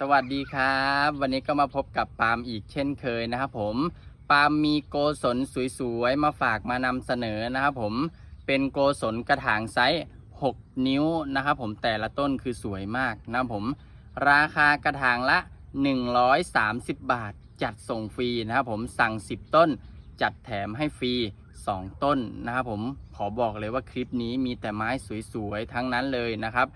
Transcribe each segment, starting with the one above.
สวัสดีครับ วันนี้ก็มาพบกับปาล์มอีกเช่นเคยนะครับผมปาล์มมีโกศลสวยๆมาฝากมานำเสนอนะครับผมเป็นโกศลกระถางไซส์ 6 นิ้วนะครับผมแต่ละต้นคือสวยมากนะครับผมราคากระถางละ 130 บาท จัดส่งฟรีนะครับผมสั่ง 10 ต้น จัดแถมให้ฟรี 2 ต้นนะครับผมขอบอกเลยว่าคลิปนี้มีแต่ไม้สวยๆทั้งนั้นเลยนะครับ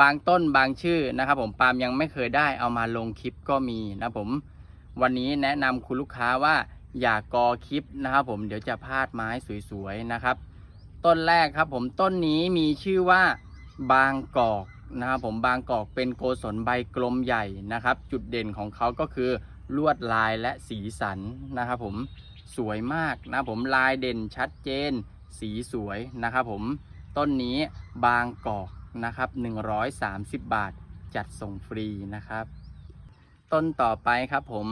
บางต้นบางชื่อนะครับผมปาล์มยังไม่เคยได้เอามาลงคลิปก็มีนะผมวันนี้แนะนำคุณลูกค้าว่าอย่ากอคลิปนะครับผมเดี๋ยวจะพลาดไม้สวยๆนะครับ ต้นแรกครับผมต้นนี้มีชื่อว่าบางกอกนะครับผมบางกอกเป็นโกศลใบกลมใหญ่นะครับ จุดเด่นของเขาก็คือลวดลายและสีสันนะครับผมสวยมากนะผมลายเด่นชัดเจน สีสวยนะครับผมต้นนี้บางกอก นะครับ 130 บาทจัดส่งฟรีนะครับ ต้นต่อไปครับผม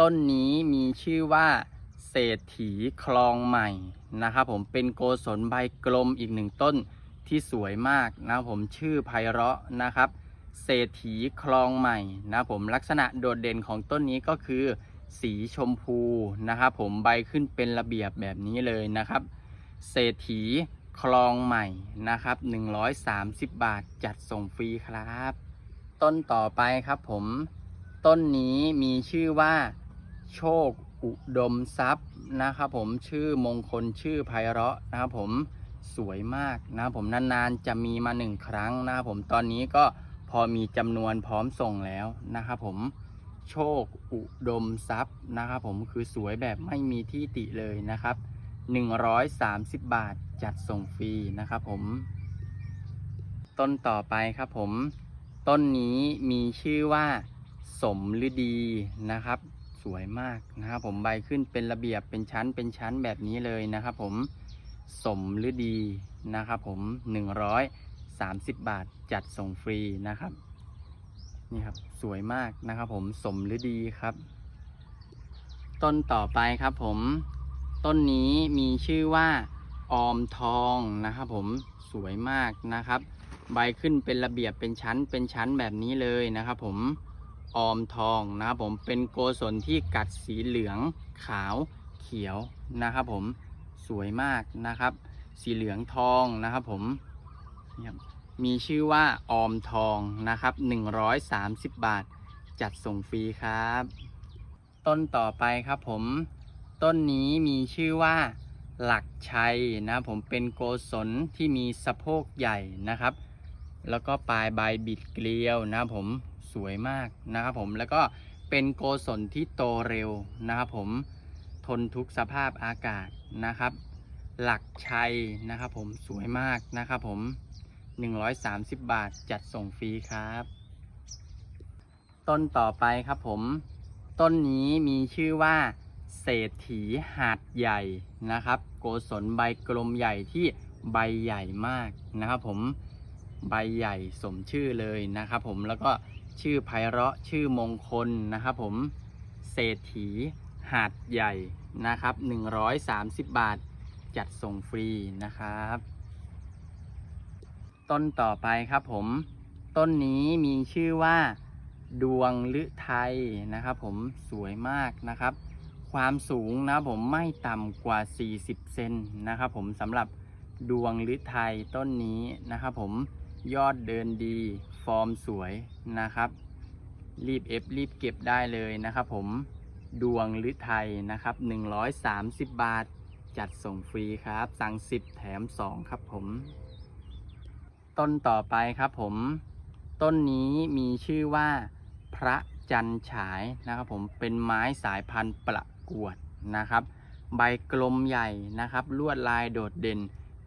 ต้นนี้มีชื่อว่าเศรษฐีคลองใหม่นะครับ ผมเป็นโกศลใบกลมอีกหนึ่งต้นที่สวยมากนะครับผมชื่อไพเราะนะครับ เศรษฐีคลองใหม่นะครับผมลักษณะโดดเด่นของต้นนี้ก็คือ สีชมพูนะครับผมใบขึ้นเป็นระเบียบแบบนี้เลยนะครับ เศรษฐี คลองใหม่นะครับ 130 บาทจัดส่งฟรีครับ ต้นต่อไปครับผม ต้นนี้มีชื่อว่าโชคอุดมทรัพย์นะครับผมชื่อมงคลชื่อไพเราะนะครับผมสวยมากนะครับผมนานๆจะมีมาหนึ่งครั้งนะครับผมตอนนี้ก็พอมีจำนวนพร้อมส่งแล้วนะครับผมโชคอุดมทรัพย์นะครับผมคือสวยแบบไม่มีที่ติเลยนะครับ 130 บาทจัดส่งฟรีนะครับผม ต้นต่อไปครับผม ต้นนี้มีชื่อว่าสมฤดีนะครับ สวยมากนะครับผมใบขึ้นเป็นระเบียบเป็นชั้นเป็นชั้นแบบนี้เลยนะครับผมสมฤดีนะครับผม 130 บาทจัดส่งฟรีนะครับนี่ครับสวยมากนะครับผมสมฤดีครับ ต้นต่อไปครับผม ต้นนี้มีชื่อว่าออมทองนะครับผมสวยมากนะครับ ใบขึ้นเป็นระเบียบเป็นชั้นเป็นชั้นแบบนี้เลยนะครับผมออมทองนะครับผมเป็นโกศลที่กัดสีเหลืองขาวเขียวนะครับผมสวยมากนะครับ สีเหลืองทองนะครับผมมีชื่อว่าออมทองนะครับ 130 บาท จัดส่งฟรีครับ ต้นต่อไปครับผม ต้นนี้มีชื่อว่าหลักชัยนะผมเป็นโกศลที่มีสะโพกใหญ่นะครับ แล้วก็ปลายใบบิดเกลียวนะผมสวยมากนะครับผมแล้วก็เป็นโกศลที่โตเร็วนะครับผมทนทุกสภาพอากาศนะครับ หลักชัยนะครับผมสวยมากนะครับผม 130 บาทจัดส่งฟรีครับ ต้นต่อไปครับผม ต้นนี้มีชื่อว่า เศรษฐีหาดใหญ่นะครับ โกศลใบกลมใหญ่ที่ใบใหญ่มากนะครับ ผมใบใหญ่สมชื่อเลยนะครับ ผมแล้วก็ชื่อไพเราะชื่อมงคลนะครับ ผมเศรษฐีหาดใหญ่นะครับ 130 บาทจัดส่งฟรีนะครับ ต้นต่อไปครับผม ต้นนี้มีชื่อว่า ดวงฤทัยนะครับ ผมสวยมากนะครับ ความสูงนะผมไม่ต่ำกว่า 40 เซนนะครับผมสำหรับดวงฤทัยต้นนี้นะครับผมยอดเดินดี ฟอร์มสวยนะครับ รีบเอฟรีบเก็บได้เลยนะครับผมดวงฤทัยนะครับ 130 บาทจัดส่งฟรีครับ สั่ง 10 แถม 2 ครับผม ต้นต่อไปครับผม ต้นนี้มีชื่อว่าพระจันฉายนะครับผมเป็นไม้สายพันธุ์ประ กวดนะครับ ใบกลมใหญ่นะครับ ลวดลายโดดเด่น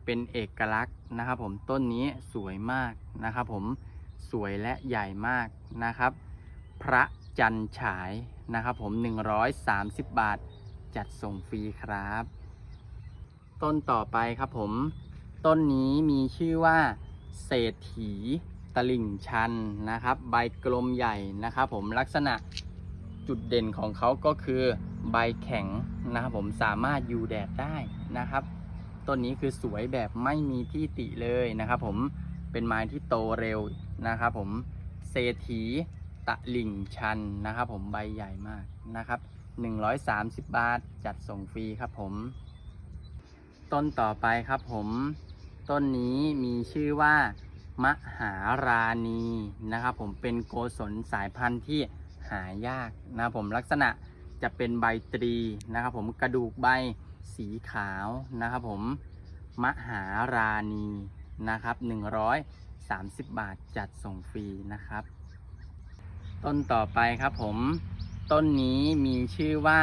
เป็นเอกลักษณ์นะครับ ผมต้นนี้สวยมากนะครับ ผมสวยและใหญ่มากนะครับ พระจันฉายนะครับผม 130 บาท จัดส่งฟรีครับ ต้นต่อไปครับผม ต้นนี้มีชื่อว่าเศรษฐีตลิ่งชันนะครับ ใบกลมใหญ่นะครับผมลักษณะจุดเด่นของเขาก็คือ ใบแข็งนะครับผมสามารถอยู่แดดได้นะครับต้นนี้คือสวยแบบไม่มีที่ติเลยนะครับผมเป็นไม้ที่โตเร็วนะครับผมเศรษฐีตะลิ่งชันนะครับผมใบใหญ่มากนะครับ 130 บาทจัดส่งฟรีครับผม ต้นต่อไปครับผมต้นนี้มีชื่อว่ามหาราณีนะครับผมเป็นโกศลสายพันธุ์ที่หายากนะครับผมลักษณะ จะเป็นใบตรีนะครับผมกระดูกใบสีขาวนะครับผมมหาราณีนะครับ130 บาทจัดส่งฟรีนะครับ ต้นต่อไปครับผมต้นนี้มีชื่อว่า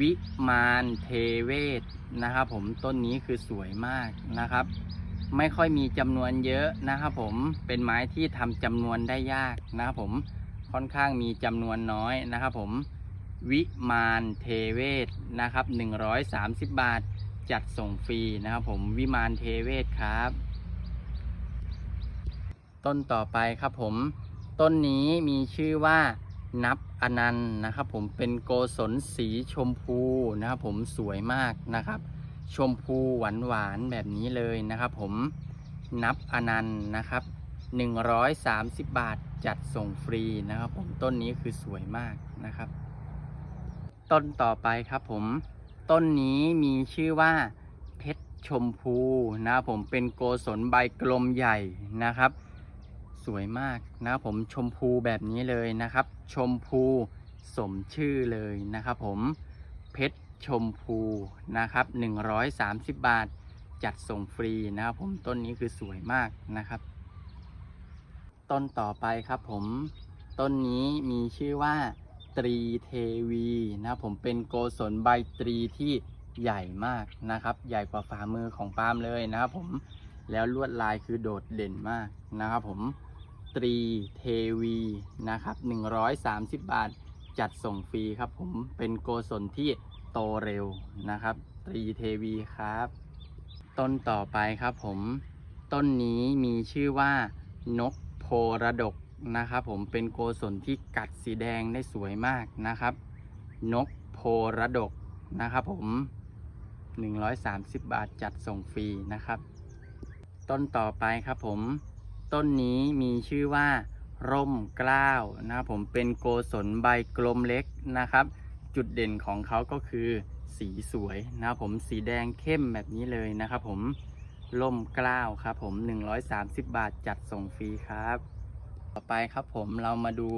วิมานเทเวศนะครับผมต้นนี้คือสวยมากนะครับ ไม่ค่อยมีจำนวนเยอะนะครับผมเป็นไม้ที่ทำจำนวนได้ยากนะครับผมค่อนข้างมีจำนวนน้อยนะครับผม วิมานเทเวศนะครับ130 บาทจัดส่งฟรีนะครับผมวิมานเทเวศครับ ต้นต่อไปครับผมต้นนี้มีชื่อว่านับอนันต์นะครับผมเป็นโกศลสีชมพูนะครับผมสวยมากนะครับ ชมพูหวานหวานๆแบบนี้เลยนะครับผมนับอนันต์นะครับ130 บาทจัดส่งฟรีนะครับผมต้นนี้คือสวยมากนะครับ ต้นต่อไปครับผมต้นนี้มีชื่อว่าเพชรชมพูนะครับผมเป็นโกศลใบกลมใหญ่นะครับ สวยมากนะครับผมชมพูแบบนี้เลยนะครับ ชมพูสมชื่อเลยนะครับผมเพชรชมพูนะครับ130 บาทจัดส่งฟรีนะครับผมต้นนี้คือสวยมากนะครับ ต้นต่อไปครับผมต้นนี้มีชื่อว่า ตรีเทวีนะครับผมเป็นโกศลใบตรีที่ใหญ่มากนะครับ ใหญ่กว่าฝ่ามือของปาล์มเลยนะครับผมแล้วลวดลายคือโดดเด่นมากนะครับผมตรีเทวีนะครับ 130 บาทจัดส่งฟรีครับผมเป็นโกศลที่โตเร็วนะครับ ตรีเทวีครับ ต้นต่อไปครับผม ต้นนี้มีชื่อว่านกโพระดก นะครับผมเป็นโกศลที่กัดสีแดงได้สวยมากนะครับ นกโพระดกนะครับผม 130 บาทจัดส่งฟรีนะครับ ต้นต่อไปครับผม ต้นนี้มีชื่อว่าร่มกล้าวนะครับผมเป็นโกศลใบกลมเล็กนะครับ จุดเด่นของเขาก็คือสีสวยนะครับผมสีแดงเข้มแบบนี้เลยนะครับผมร่มกล้าวครับผม 130 บาทจัดส่งฟรีครับ ต่อไปครับผมเรามาดู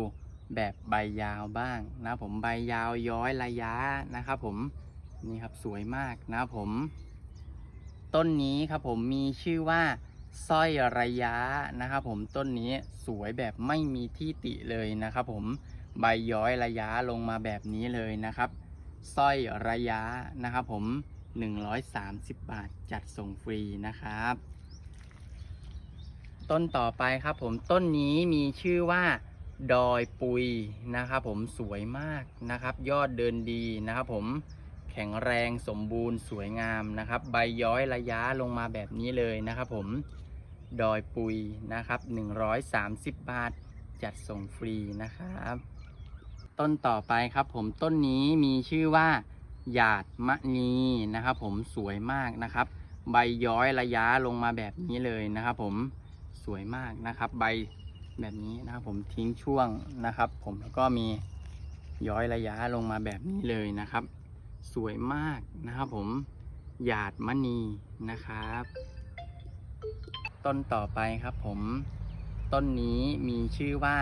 แบบใบยาวบ้างนะครับผมใบยาวย้อยระยะนะครับผมนี่ครับสวยมากนะครับผม ต้นนี้ครับผมมีชื่อว่าสร้อยระยะนะครับผมต้นนี้สวยแบบไม่มีที่ติเลยนะครับผมใบย้อยระยะลงมาแบบนี้เลยนะครับสร้อยระยะนะครับผม 130 บาทจัดส่งฟรีนะครับ ต้นต่อไปครับ ผมต้นนี้มีชื่อว่าดอยปุยนะครับ ผมสวยมากนะครับ ยอดเดินดีนะครับผมแข็งแรงสมบูรณ์สวยงามนะครับ ใบย้อยระยะลงมาแบบนี้เลยนะครับผมดอยปุยนะครับ 130 บาท จัดส่งฟรีนะครับ ต้นต่อไปครับผมต้นนี้มีชื่อว่าหยาดมะนีนะครับ ผมสวยมากนะครับ ใบย้อยระยะลงมาแบบนี้เลยนะครับ ผม สวยมากนะครับ ใบแบบนี้นะครับผมทิ้งช่วงนะครับ ผมแล้วก็มีย้อยระยะลงมาแบบนี้เลยนะครับ สวยมากนะครับผมหยาดมณีนะครับ ต้นต่อไปครับผม ต้นนี้มีชื่อว่า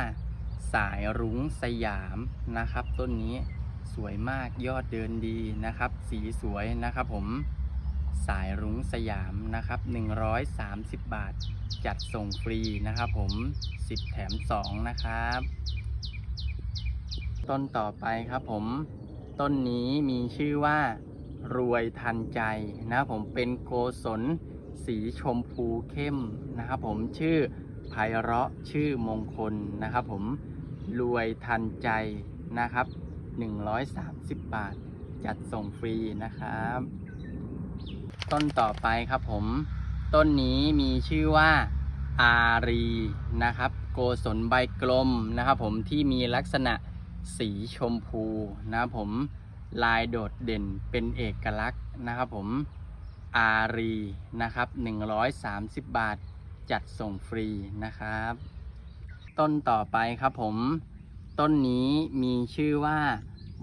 สายรุ้งสยามนะครับ ต้นนี้สวยมากยอดเดินดีนะครับ สีสวยนะครับผมสายรุ้งสยามนะครับ 130 บาท จัดส่งฟรีนะครับผม 10 แถม 2 นะครับ ต้นต่อไปครับผม ต้นนี้มีชื่อว่ารวยทันใจนะครับผมเป็นโกศลสีชมพูเข้มนะครับผมชื่อไพเราะชื่อมงคลนะครับผมรวยทันใจนะครับ 130 บาท จัดส่งฟรีนะครับ ต้นต่อไปครับผม ต้นนี้มีชื่อว่าอารีนะครับ โกศลใบกลมนะครับผมที่มีลักษณะสีชมพูนะครับผมลายโดดเด่นเป็นเอกลักษณ์นะครับผมอารีนะครับ 130 บาทจัดส่งฟรีนะครับ ต้นต่อไปครับผมต้นนี้มีชื่อว่า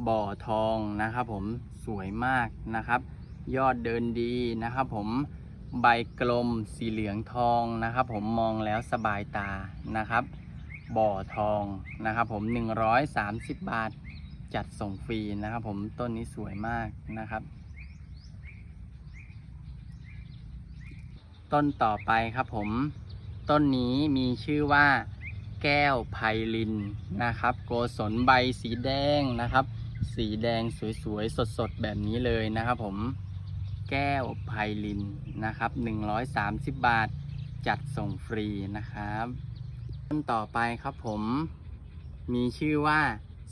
บ่อทองนะครับผมสวยมากนะครับ ยอดเดินดีนะครับผม ใบกลมสีเหลืองทองนะครับ ผมมองแล้วสบายตานะครับ บ่อทองนะครับ ผม 130 บาทจัดส่งฟรีนะครับ ผมต้นนี้สวยมากนะครับ ต้นต่อไปครับผมต้นนี้มีชื่อว่าแก้วไพลินนะครับ โกศลใบสีแดงนะครับ สีแดงสวยๆสดๆแบบนี้เลยนะครับผม แก้วไพลินนะครับ130 บาทจัดส่งฟรีนะครับต้นต่อไปครับผมมีชื่อว่า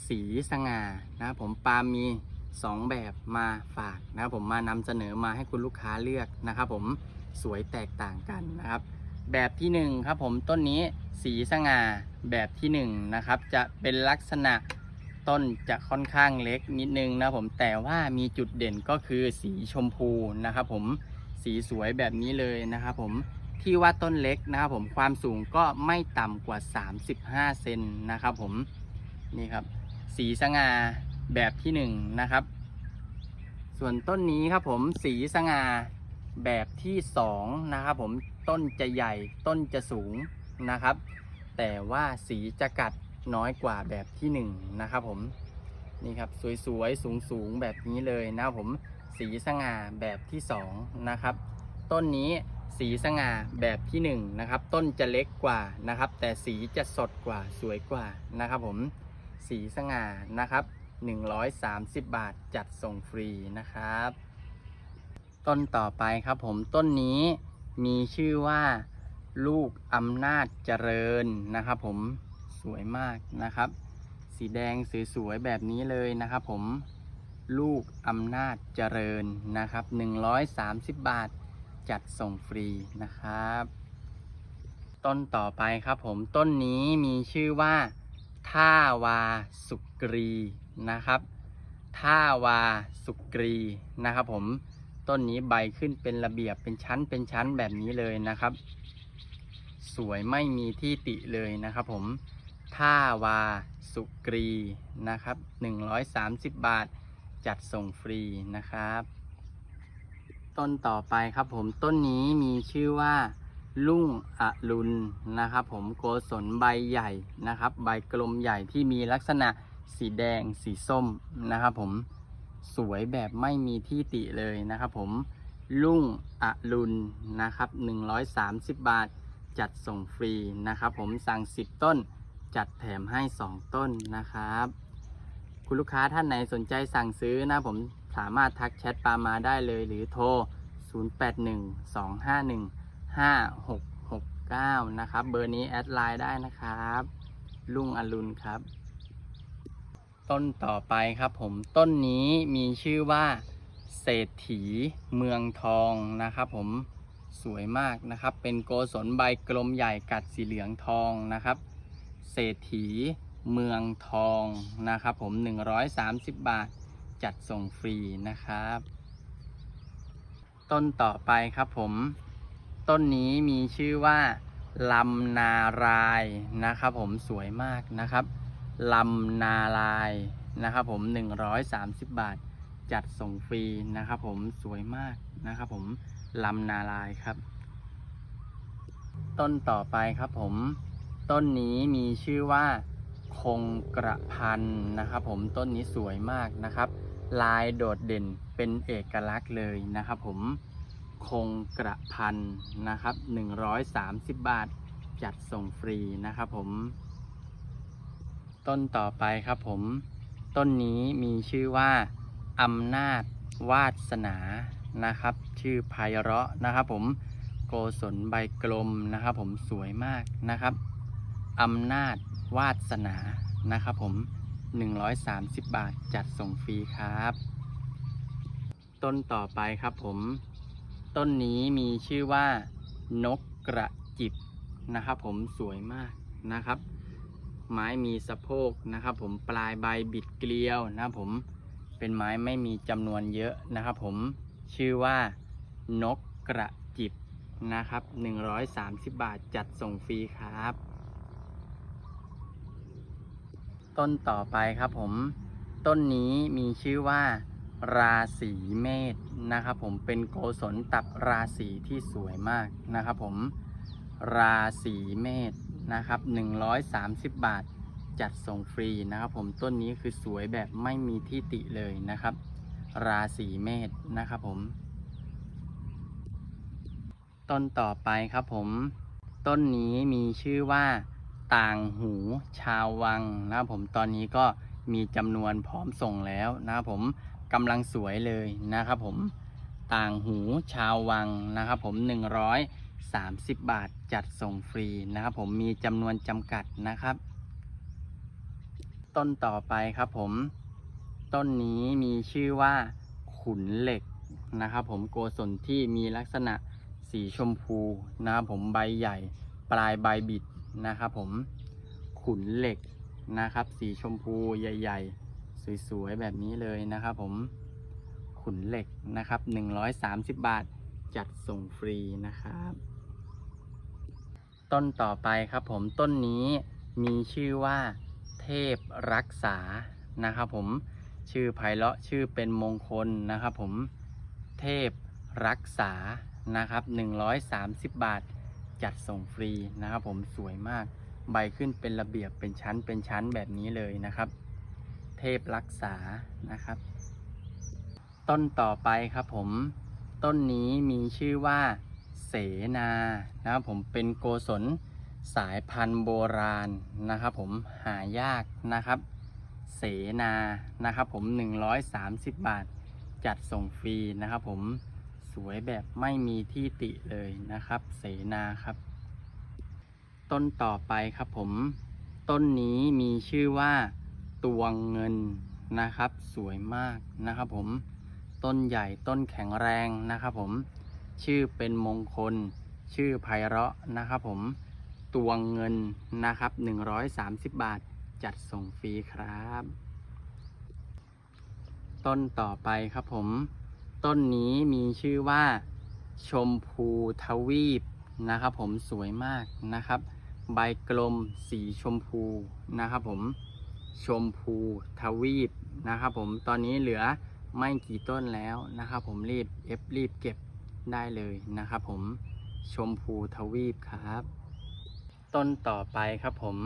สีสง่านะผมปาล์มมี 2 แบบมาฝากนะผมมานำเสนอมาให้คุณลูกค้าเลือกนะครับผมสวยแตกต่างกันนะครับ แบบที่1ครับผมต้นนี้สีสง่าแบบที่1นะครับจะเป็นลักษณะ ต้นจะค่อนข้างเล็กนิดนึงนะผมแต่ว่ามีจุดเด่นก็คือสีชมพูนะครับผมสีสวยแบบนี้เลยนะครับผมที่ว่าต้นเล็กนะครับผมความสูงก็ไม่ต่ำกว่า 35 เซนนะครับผมนี่ครับ สีสง่าแบบที่1นะครับ ส่วนต้นนี้ครับผมสีสง่าแบบที่2นะครับผมต้นจะใหญ่ต้นจะสูงนะครับ แต่ว่าสีจะกัด น้อยกว่าแบบที่1นะครับผมนี่ครับสวยๆสูงๆแบบนี้เลยนะครับผมสีสง่าแบบที่2นะครับต้นนี้สีสง่าแบบที่1นะครับต้นจะเล็กกว่านะครับ แต่สีจะสดกว่าสวยกว่านะครับผมสีสง่านะครับ 130 บาทจัดส่งฟรีนะครับ ต้นต่อไปครับผมต้นนี้มีชื่อว่าลูกอำนาจเจริญนะครับผม สวยมากนะครับ สีแดงสวยๆแบบนี้เลยนะครับ ผมลูกอำนาจเจริญนะครับ 130 บาทจัดส่งฟรีนะครับ ต้นต่อไปครับผมต้นนี้มีชื่อว่าท่าวาสุกรีนะครับท่าวาสุกรีนะครับ ผมต้นนี้ใบขึ้นเป็นระเบียบเป็นชั้นเป็นชั้นแบบนี้เลยนะครับ สวยไม่มีที่ติเลยนะครับ ผม ท่าวา สุกรี นะครับ 130 บาท จัดส่งฟรีนะครับ ต้นต่อไปครับผม ต้นนี้มีชื่อว่าลุ่งอรุณนะครับ ผมโกศลใบใหญ่นะครับ ใบกลมใหญ่ที่มีลักษณะสีแดงสีส้มนะครับ ผมสวยแบบไม่มีที่ติเลยนะครับผมลุ่งอรุณนะครับ 130 บาท จัดส่งฟรีนะครับ ผมสั่ง 10 ต้น จัดแถมให้ 2 ต้นนะครับ คุณลูกค้าท่านไหนสนใจสั่งซื้อนะผมสามารถทักแชทปามาได้เลยหรือโทร 0812515669 นะครับ เบอร์นี้แอดไลน์ได้นะครับลุงอรุณครับ ต้นต่อไปครับผมต้นนี้มีชื่อว่าเศรษฐีเมืองทองนะครับผมสวยมากนะครับ เป็นโกศลใบกลมใหญ่กัดสีเหลืองทองนะครับ เศรษฐีเมืองทองนะครับผม 130 บาทจัดส่งฟรีนะครับ ต้นต่อไปครับผม ต้นนี้มีชื่อว่าลำนารายนะครับผมสวยมากนะครับลำนาลายนะครับผม 130 บาท จัดส่งฟรีนะครับผมสวยมากนะครับผมลำนาลายครับ ต้นต่อไปครับผม ต้นนี้มีชื่อว่าคงกระพันนะครับผมต้นนี้สวยมากนะครับ ลายโดดเด่นเป็นเอกลักษณ์เลยนะครับผมคงกระพันนะครับ 130 บาทจัดส่งฟรีนะครับผม ต้นต่อไปครับผม ต้นนี้มีชื่อว่าอำนาจวาสนานะครับ ชื่อไพเราะนะครับผมโกศลใบกลมนะครับผมสวยมากนะครับ อำนาจวาสนานะครับผม 130 บาทจัดส่งฟรีครับ ต้นต่อไปครับผม ต้นนี้มีชื่อว่านกกระจิบนะครับผมสวยมากนะครับ ไม้มีสะโพกนะครับ ผมปลายใบบิดเกลียวนะครับผมเป็นไม้ไม่มีจำนวนเยอะนะครับผมชื่อว่านกกระจิบนะครับ 130 บาทจัดส่งฟรีครับ ต้นต่อไปครับผมต้นนี้มีชื่อว่าราศีเมษนะครับผมเป็นโกศลตับราศีที่สวยมากนะครับผมราศีเมษนะครับ130 บาทจัดส่งฟรีนะครับผมต้นนี้คือสวยแบบไม่มีที่ติเลยนะครับ ราศีเมษนะครับผม ต้นต่อไปครับผม ต้นนี้มีชื่อว่า ต่างหูชาววังนะครับผมตอนนี้ก็มีจำนวนพร้อมส่งแล้วนะครับผมกำลังสวยเลยนะครับผมต่างหูชาววังนะครับผม130 บาทจัดส่งฟรีนะครับผมมีจำนวนจำกัดนะครับ ต้นต่อไปครับผม ต้นนี้มีชื่อว่าขุนเหล็กนะครับผมโกศลที่มีลักษณะสีชมพูนะครับผมใบใหญ่ ปลายใบบิด นะครับผมขุนเหล็กนะครับ สีชมพูใหญ่ ๆ สวยๆ แบบนี้เลยนะครับผมขุนเหล็กนะครับ130 บาทจัดส่งฟรีนะครับ ต้นต่อไปครับผมต้นนี้มีชื่อว่าเทพรักษานะครับผมชื่อไพเราะชื่อเป็นมงคลนะครับผมเทพรักษานะครับ130 บาท จัดส่งฟรีนะครับผมสวยมากใบขึ้นเป็นระเบียบเป็นชั้นเป็นชั้นแบบนี้เลยนะครับ เทพรักษานะครับ ต้นต่อไปครับผมต้นนี้มีชื่อว่าเสนานะครับผมเป็นโกศลสายพันธุ์โบราณนะครับผมหายากนะครับ เสนานะครับผม 130 บาท จัดส่งฟรีนะครับผม วยแบบไม่มีที่ติเลยนะครับ เสนาครับ ต้นต่อไปครับผม ต้นนี้มีชื่อว่าตวงเงินนะครับ สวยมากนะครับผม ต้นใหญ่ต้นแข็งแรงนะครับผม ชื่อเป็นมงคล ชื่อไพเราะนะครับผมตวงเงินนะครับ 130 บาทจัดส่งฟรีครับ ต้นต่อไปครับผม ต้นนี้มีชื่อว่าชมพูทวีปนะครับ ผมสวยมากนะครับ ใบกลมสีชมพูนะครับ ผมชมพูทวีปนะครับ ผมตอนนี้เหลือไม่กี่ต้นแล้วนะครับ ผมรีบเอฟรีบเก็บได้เลยนะครับ ผมชมพูทวีปครับ ต้นต่อไปครับผม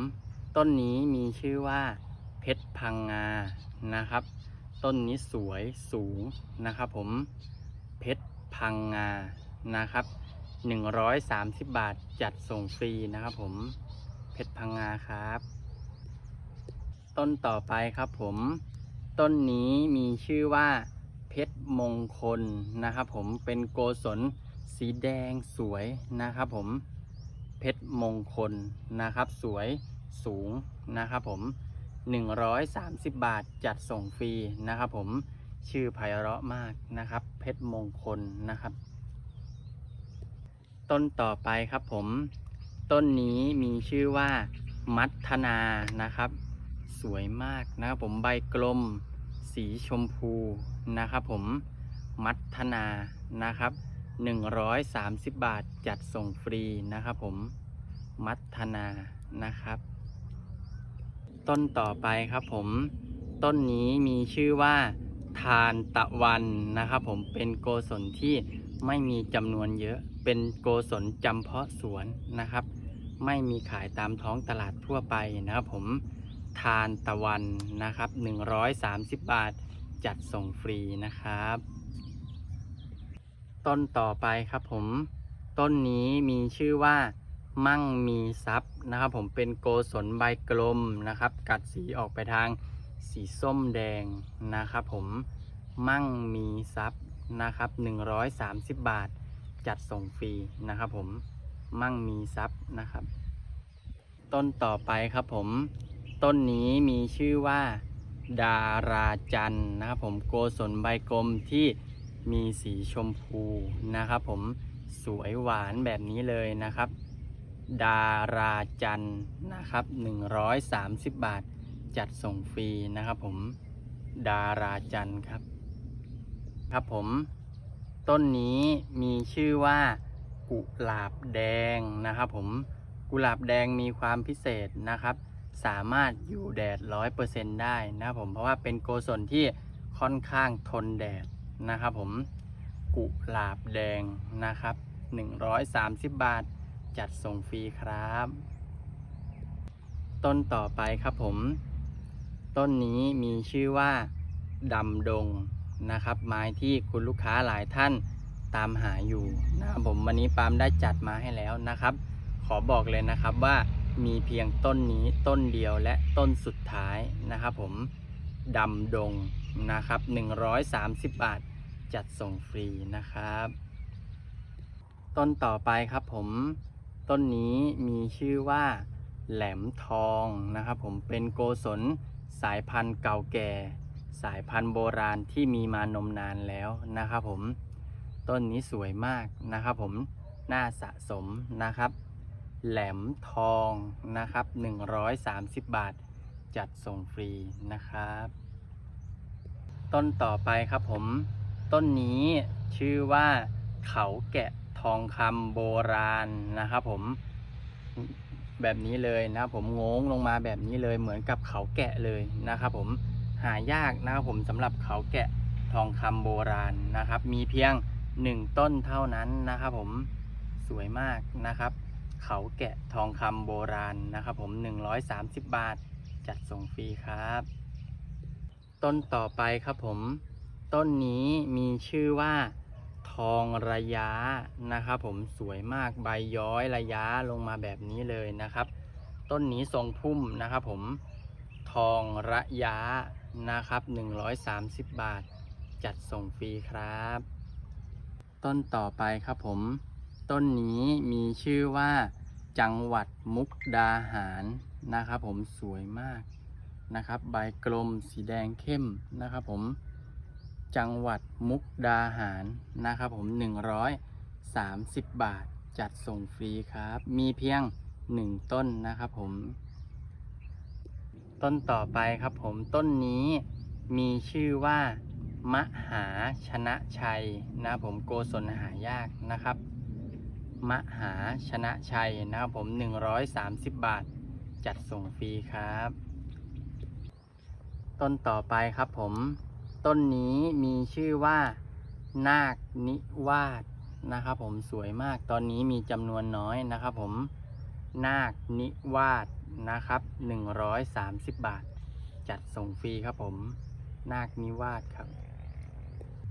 ต้นนี้มีชื่อว่าเพชรพังงานะครับ ต้นนี้สวยสูงนะครับผมเพชรพังงานะครับ130 บาทจัดส่งฟรีนะครับผมเพชรพังงาครับ ต้นต่อไปครับผม ต้นนี้มีชื่อว่าเพชรมงคลนะครับผมเป็นโกศลสีแดงสวยนะครับผมเพชรมงคลนะครับ สวยสูงนะครับผม 130 บาทจัดส่งฟรีนะครับผมชื่อไพเราะมากนะครับ เพชรมงคลนะครับ ต้นต่อไปครับผม ต้นนี้มีชื่อว่ามัทนานะครับ สวยมากนะครับผมใบกลม สีชมพูนะครับผมมัทนานะครับ 130 บาทจัดส่งฟรีนะครับผมมัทนานะครับ ต้นต่อไปครับผมต้นนี้มีชื่อว่าทานตะวันนะครับผมเป็นโกศลที่ไม่มีจำนวนเยอะ เป็นโกศลจำเพาะสวนนะครับ ไม่มีขายตามท้องตลาดทั่วไปนะครับผมทานตะวันนะครับ 130 บาทจัดส่งฟรีนะครับ ต้นต่อไปครับผม ต้นนี้มีชื่อว่า มั่งมีทรัพย์นะครับ ผมเป็นโกศลใบกลมนะครับ กัดสีออกไปทางสีส้มแดงนะครับผมมั่งมีทรัพย์นะครับ 130 บาท จัดส่งฟรีนะครับ ผมมั่งมีทรัพย์นะครับ ต้นต่อไปครับผม ต้นนี้มีชื่อว่า ดาราจันนะครับ ผมโกศลใบกลมที่มีสีชมพูนะครับ ผมสวยหวานแบบนี้เลยนะครับ ดาราจันทร์นะครับ 130 บาทจัดส่งฟรีนะครับผมดาราจันครับ ครับผม ต้นนี้มีชื่อว่ากุหลาบแดงนะครับผมกุหลาบแดงมีความพิเศษนะครับ สามารถอยู่แดดร้อยเปอร์เซ็นได้นะครับผมเพราะว่าเป็นโกศลที่ค่อนข้างทนแดดนะครับผมกุหลาบแดงนะครับ 130 บาท จัดส่งฟรีครับ ต้นต่อไปครับผม ต้นนี้มีชื่อว่าดำดงนะครับ ไม้ที่คุณลูกค้าหลายท่านตามหาอยู่นะครับผมวันนี้ปาล์มได้จัดมาให้แล้วนะครับ ขอบอกเลยนะครับว่ามีเพียงต้นนี้ต้นเดียวและต้นสุดท้ายนะครับผมดำดงนะครับ 130 บาทจัดส่งฟรีนะครับ ต้นต่อไปครับผม ต้นนี้มีชื่อว่าแหลมทองนะครับผมเป็นโกศลสายพันธุ์เก่าแก่ สายพันธุ์โบราณที่มีมานมนานแล้วนะครับผมต้นนี้สวยมากนะครับผมน่าสะสมนะครับ แหลมทองนะครับ 130 บาท จัดส่งฟรีนะครับ ต้นต่อไปครับผม ต้นนี้ชื่อว่าเขาแกะ ทองคำโบราณนะครับผมแบบนี้เลยนะครับผมงงลงมาแบบนี้เลยเหมือนกับเขาแกะเลยนะครับผมหายากนะครับผมสำหรับเขาแกะทองคำโบราณนะครับ มีเพียงหนึ่งต้นเท่านั้นนะครับผมสวยมากนะครับ เขาแกะทองคำโบราณนะครับผม 130 บาทจัดส่งฟรีครับ ต้นต่อไปครับผม ต้นนี้มีชื่อว่า ทองระยะนะครับ ผมสวยมากใบย้อยระยะลงมาแบบนี้เลยนะครับ ต้นนี้ทรงพุ่มนะครับ ผมทองระยะนะครับ 130 บาท จัดส่งฟรีครับ ต้นต่อไปครับผม ต้นนี้มีชื่อว่า จังหวัดมุกดาหารนะครับ ผมสวยมากนะครับ ใบกลมสีแดงเข้มนะครับ ผม จังหวัดมุกดาหารนะครับผม 130 บาทจัดส่งฟรีครับ มีเพียง 1 ต้นนะครับผม ต้นต่อไปครับผมต้นนี้มีชื่อว่ามหาชนะชัยนะครับผมโกศลหายากนะครับ มหาชนะชัยนะครับผม 130 บาทจัดส่งฟรีครับ ต้นต่อไปครับผม ต้นนี้มีชื่อว่านาคนิวาสนะครับผมสวยมากตอนนี้มีจำนวนน้อยนะครับผมนาคนิวาสนะครับ 130 บาท จัดส่งฟรีครับผม นาคนิวาสครับ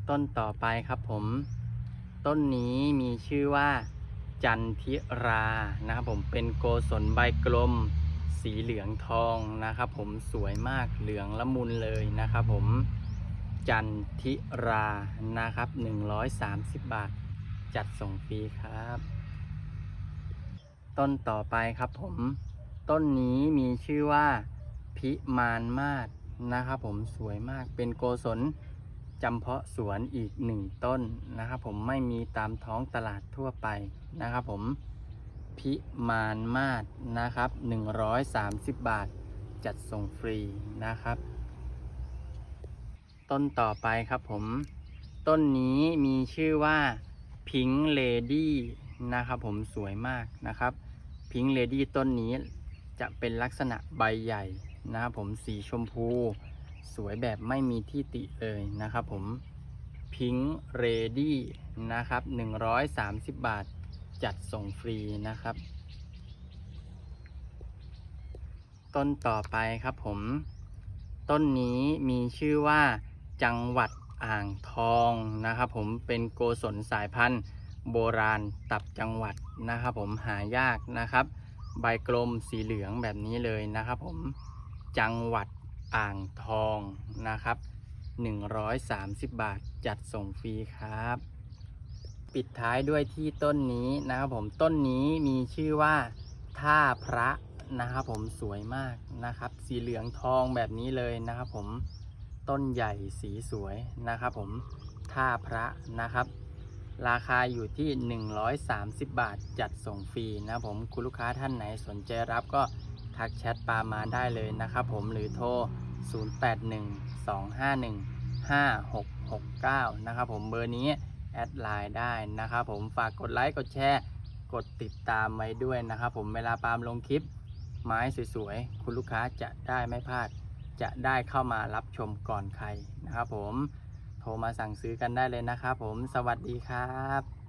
ต้นต่อไปครับผม ต้นนี้มีชื่อว่า จันทิรานะครับผมเป็นโกศลใบกลม สีเหลืองทองนะครับผมสวยมากเหลืองละมุนเลยนะครับผม จันทิรานะครับ 130 บาท จัดส่งฟรีครับ ต้นต่อไปครับผม ต้นนี้มีชื่อว่าพิมานมาศนะครับผมสวยมากเป็นโกศลจำเพาะสวนอีกหนึ่งต้นนะครับผมไม่มีตามท้องตลาดทั่วไปนะครับผมพิมานมาศนะครับ 130 บาท จัดส่งฟรีนะครับ ต้นต่อไปครับผม ต้นนี้มีชื่อว่าพิงเลดี้นะครับผมสวยมากนะครับพิงเลดี้ต้นนี้จะเป็นลักษณะใบใหญ่นะครับผมสีชมพู สวยแบบไม่มีที่ติเลยนะครับผมพิงเรดี้นะครับ 130 บาทจัดส่งฟรีนะครับ ต้นต่อไปครับผม ต้นนี้มีชื่อว่า จังหวัดอ่างทองนะครับผมเป็นโกศลสายพันธุ์ โบราณตับจังหวัดนะครับผมหายากนะครับ ใบกลมสีเหลืองแบบนี้เลยนะครับผมจังหวัดอ่างทองนะครับ 130 บาทจัดส่งฟรีครับ ปิดท้ายด้วยที่ต้นนี้นะครับผมต้นนี้มีชื่อว่าท่าพระนะครับผมสวยมากนะครับ สีเหลืองทองแบบนี้เลยนะครับผม ต้นใหญ่สีสวยนะครับผมท่าพระนะครับ ราคาอยู่ที่ 130 บาทจัดส่งฟรีนะผมคุณลูกค้าท่านไหนสนใจรับก็ทักแชทปามาได้เลยนะครับผมหรือโทร 0812515669 นะครับผมเบอร์นี้แอดไลน์ได้นะครับผมฝากกดไลค์กดแชร์กดติดตามไว้ด้วยนะครับผมเวลาปาล์มลงคลิปไม้สวยๆ คุณลูกค้าจะได้ไม่พลาด จะได้เข้ามารับชมก่อนใครนะครับผม โทรมาสั่งซื้อกันได้เลยนะครับผม สวัสดีครับ